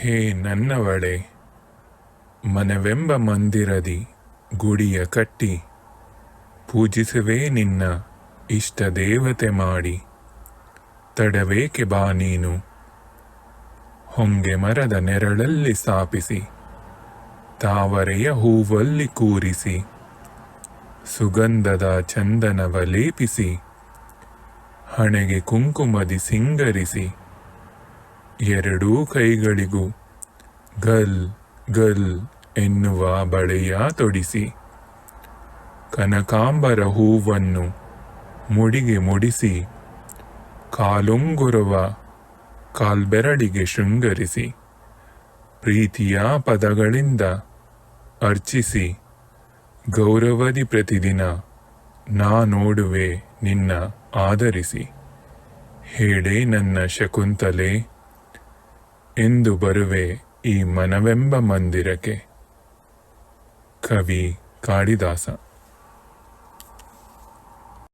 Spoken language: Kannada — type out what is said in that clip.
ಹೇ ನನ್ನವಳೆ, ಮನವೆಂಬ ಮಂದಿರದಿ ಗುಡಿಯ ಕಟ್ಟಿ, ಪೂಜಿಸುವೆ ನಿನ್ನ ಇಷ್ಟ ದೇವತೆ ಮಾಡಿ. ತಡವೇಕೆ ಬಾ ನೀನು, ಹೊಂಗೆ ಮರದ ನೆರಳಲ್ಲಿ ಸ್ಥಾಪಿಸಿ ತಾವರೆಯ ಹೂವಲ್ಲಿ ಕೂರಿಸಿ, ಸುಗಂಧದ ಚಂದನವ ಲೇಪಿಸಿ, ಹಣೆಗೆ ಕುಂಕುಮದಿ ಸಿಂಗರಿಸಿ. ಎರಡೂ ಕೈಗಳಿಗೂ. ಗಲ್ ಗಲ್ ಎನ್ನುವ ಬಳೆಯ ತೊಡಿಸಿ. ಕನಕಾಂಬರ ಹೂವನ್ನು ಮುಡಿಗೆ ಮುಡಿಸಿ. ಕಾಲುಂಗುರುವ ಕಾಲ್ಬೆರಳಿಗೆ ಶೃಂಗರಿಸಿ. ಪ್ರೀತಿಯ ಪದಗಳಿಂದ ಅರ್ಚಿಸಿ. ಗೌರವದಿ ಪ್ರತಿದಿನ ನಾ ನೋಡುವೆ ನಿನ್ನ ಆದರಿಸಿ ಹೇಳೆ ನನ್ನ ಶಕುಂತಲೆ. ಎಂದು ಬರುವೆ ಈ ಮನವೆಂಬ ಮಂದಿರಕ್ಕೆ. ಕವಿ ಕಾಳಿದಾಸ.